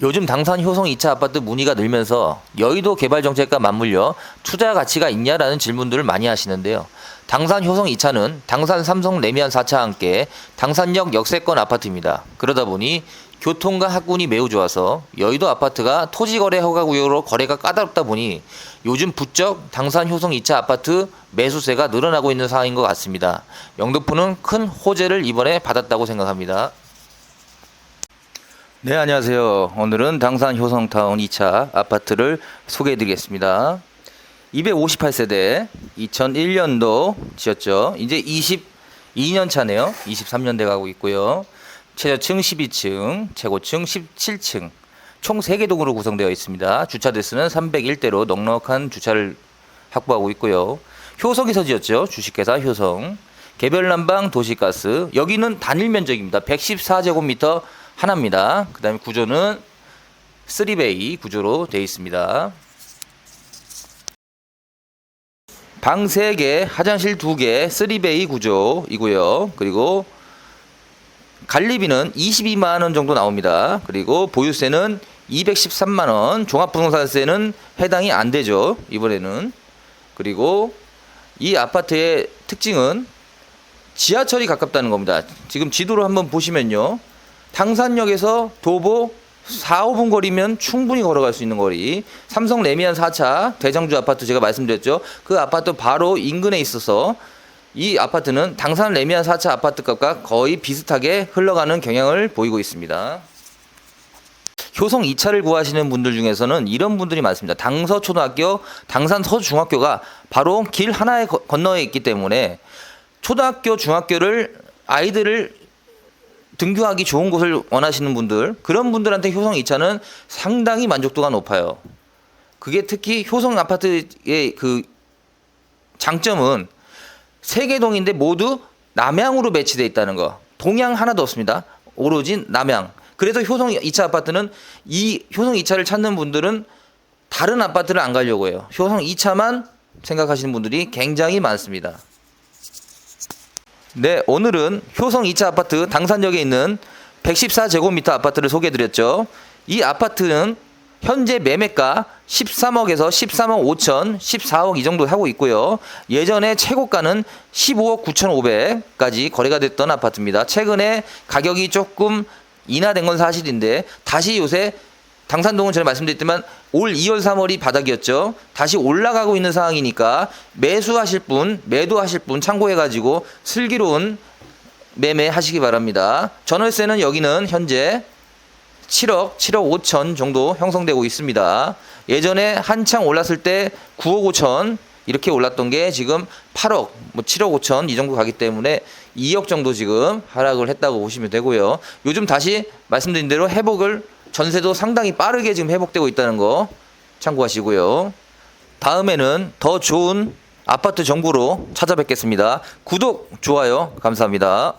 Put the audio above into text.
요즘 당산 효성 2차 아파트 문의가 늘면서 여의도 개발 정책과 맞물려 투자 가치가 있냐라는 질문들을 많이 하시는데요. 당산 효성 2차는 당산 삼성 레미안 4차와 함께 당산역 역세권 아파트입니다. 그러다 보니 교통과 학군이 매우 좋아서 여의도 아파트가 토지거래 허가구역으로 거래가 까다롭다 보니 요즘 부쩍 당산 효성 2차 아파트 매수세가 늘어나고 있는 상황인 것 같습니다. 영등포는 큰 호재를 이번에 받았다고 생각합니다. 네, 안녕하세요. 오늘은 당산 효성타운 2차 아파트를 소개해 드리겠습니다. 258세대 2001년도 지었죠. 이제 22년 차네요. 23년 돼 가고 있고요. 최저층 12층, 최고층 17층. 총 3개 동으로 구성되어 있습니다. 주차 대수는 301대로 넉넉한 주차를 확보하고 있고요. 효성에서 지었죠. 주식회사 효성. 개별 난방 도시가스. 여기는 단일 면적입니다. 114제곱미터 하나입니다. 그 다음에 구조는 3베이 구조로 되어 있습니다. 방 3개, 화장실 2개, 3베이 구조이고요. 그리고 관리비는 22만 원 정도 나옵니다. 그리고 보유세는 213만 원, 종합부동산세는 해당이 안 되죠. 이번에는. 그리고 이 아파트의 특징은 지하철이 가깝다는 겁니다. 지금 지도를 한번 보시면요. 당산역에서 도보 4, 5분 거리면 충분히 걸어갈 수 있는 거리. 삼성 레미안 4차 대장주 아파트 제가 말씀드렸죠. 그 아파트 바로 인근에 있어서 이 아파트는 당산 레미안 4차 아파트 값과 거의 비슷하게 흘러가는 경향을 보이고 있습니다. 효성 2차를 구하시는 분들 중에서는 이런 분들이 많습니다. 당서 초등학교, 당산 서중학교가 바로 길 하나에 거- 건너에 있기 때문에 초등학교, 중학교를 아이들을 등교하기 좋은 곳을 원하시는 분들 그런 분들한테 효성 2차는 상당히 만족도가 높아요. 그게 특히 효성 아파트의 그 장점은 세 개 동인데 모두 남향으로 배치되어 있다는 거. 동향 하나도 없습니다. 오로지 남향. 그래서 효성 2차 아파트는 이 효성 2차를 찾는 분들은 다른 아파트를 안 가려고 해요. 효성 2차만 생각하시는 분들이 굉장히 많습니다. 네, 오늘은 효성 2차 아파트 당산역에 있는 114제곱미터 아파트를 소개해 드렸죠. 이 아파트는 현재 매매가 13억에서 13억 5천, 14억 이 정도 하고 있고요. 예전에 최고가는 15억 9,500까지 거래가 됐던 아파트입니다. 최근에 가격이 조금 인하된 건 사실인데 다시 요새 당산동은 전에 말씀드렸지만 올 2월 3월이 바닥이었죠. 다시 올라가고 있는 상황이니까 매수하실 분, 매도하실 분 참고해 가지고 슬기로운 매매 하시기 바랍니다. 전월세는 여기는 현재 7억, 7억 5천 정도 형성되고 있습니다. 예전에 한창 올랐을 때 9억 5천 이렇게 올랐던 게 지금 8억, 뭐 7억 5천 이 정도 가기 때문에 2억 정도 지금 하락을 했다고 보시면 되고요. 요즘 다시 말씀드린 대로 회복을 전세도 상당히 빠르게 지금 회복되고 있다는 거 참고하시고요. 다음에는 더 좋은 아파트 정보로 찾아뵙겠습니다. 구독, 좋아요, 감사합니다.